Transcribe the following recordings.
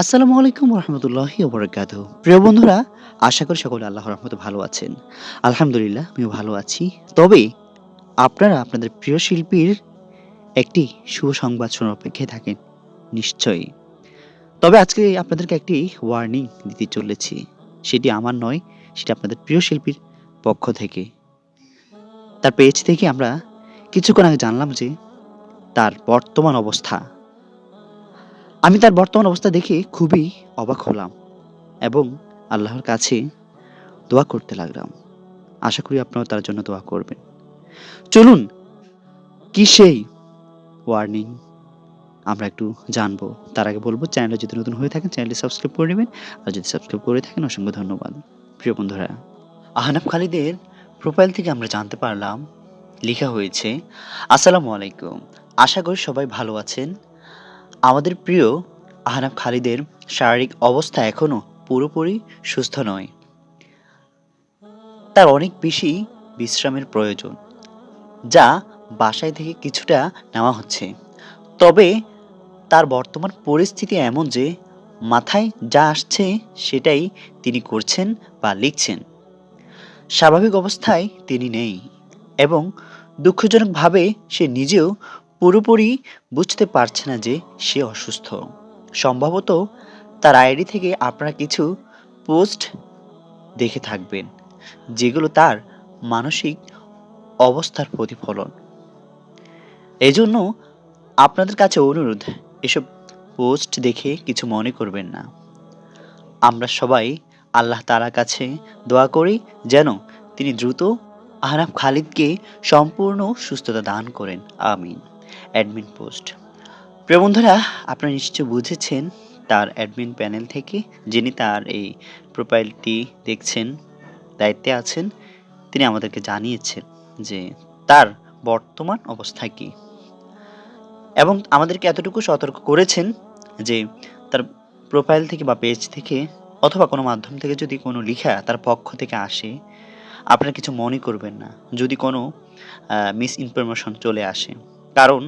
আসসালামু আলাইকুম রহমতুল্লাহ বরকাত প্রিয় বন্ধুরা, আশা করি সকলে আল্লাহর রহমতে ভালো আছেন। আলহামদুলিল্লাহ, আমিও ভালো আছি। তবে আপনারা আপনাদের প্রিয় শিল্পীর একটি শুভ সংবাদ শোনার অপেক্ষায় থাকেন, নিশ্চয়ই। তবে আজকে আপনাদেরকে একটি ওয়ার্নিং দিতে চলেছি। সেটি আমার নয়, সেটা আপনাদের প্রিয় শিল্পীর পক্ষ থেকে। তার পেজ থেকে আমরা কিছুক্ষণ আগে জানলাম যে তার বর্তমান অবস্থা আমি তার বর্তমান অবস্থা দেখে খুবই অবাক হলাম এবং আল্লাহর কাছে দোয়া করতে লাগলাম। আশা করি আপনারাও তার জন্য দোয়া করবেন। চলুন, কি সেই ওয়ার্নিং আমরা একটু জানব। তার আগে বলব চ্যানেলে যদি নতুন হয়ে থাকেন চ্যানেলটি সাবস্ক্রাইব করে নেবেন। আর যদি সাবস্ক্রাইব করে থাকেন, অসংখ্য ধন্যবাদ। প্রিয় বন্ধুরা, আহনাফ খালিদের প্রোফাইল থেকে আমরা জানতে পারলাম, লেখা হয়েছে, আসসালামু আলাইকুম। আশা করি সবাই ভালো আছেন। আমাদের প্রিয় আহনাফ খালিদের শারীরিক অবস্থা এখনও পুরোপুরি সুস্থ নয়। তার অনেক বেশি বিশ্রামের প্রয়োজন, যা বাসায় থেকে কিছুটা নেওয়া হচ্ছে। তবে তার বর্তমান পরিস্থিতি এমন যে, মাথায় যা আসছে সেটাই তিনি করছেন বা লিখছেন। স্বাভাবিক অবস্থায় তিনি নেই এবং দুঃখজনকভাবে সে নিজেও পুরোপুরি বুঝতে পারছে না যে সে অসুস্থ। সম্ভবত তার আইডি থেকে আপনারা কিছু পোস্ট দেখে থাকবেন, যেগুলো তার মানসিক অবস্থার প্রতিফলন। এজন্য আপনাদের কাছে অনুরোধ, এসব পোস্ট দেখে কিছু মনে করবেন না। আমরা সবাই আল্লাহ তাআলার কাছে দোয়া করি যেন তিনি দ্রুত আহনাফ খালিদকে সম্পূর্ণ সুস্থতা দান করেন। আমিন। Admin post. প্রিয় বন্ধুরা, আপনারা নিশ্চয় বুঝেছেন তার অ্যাডমিন প্যানেল থেকে যিনি তার এই প্রোফাইলটি দেখছেন, দায়িত্বে আছেন, তিনি আমাদেরকে জানিয়েছেন যে তার বর্তমান অবস্থা কী। এবং আমাদেরকে এতটুকু সতর্ক করেছেন যে তার প্রোফাইল থেকে বা পেজ থেকে অথবা কোনো মাধ্যম থেকে যদি কোনো লেখা তার পক্ষ থেকে আসে, আপনারা কিছু মনে করবেন না। যদি কোনো মিস ইনফরমেশন চলে আসে কারণ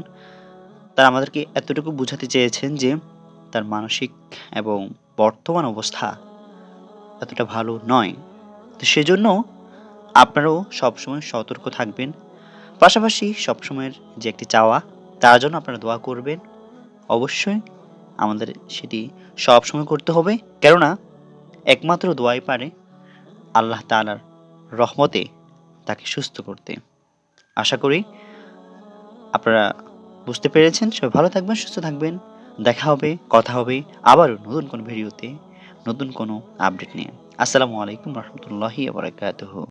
তারা আমাদেরকে এতটুকু বোঝাতে চেয়েছেন যে তার মানসিক এবং বর্তমান অবস্থা এতটা ভালো নয়। তো সেজন্য আপনারাও সবসময় সতর্ক থাকবেন। পাশাপাশি সবসময়ের যে একটি চাওয়া, তার জন্য আপনারা দোয়া করবেন। অবশ্যই আমাদের সেটি সবসময় করতে হবে। কেননা একমাত্র দোয়াই পারে আল্লাহ তালার রহমতে তাকে সুস্থ করতে। আশা করি আপনারা বুঝতে পেরেছেন? সবাই ভালো থাকবেন, সুস্থ থাকবেন। দেখা হবে, কথা হবে আবারও নতুন কোনো ভিডিওতে, নতুন কোনো আপডেট নিয়ে। আসসালামু আলাইকুম রহমতুল্লাহি আবরাকাতুহ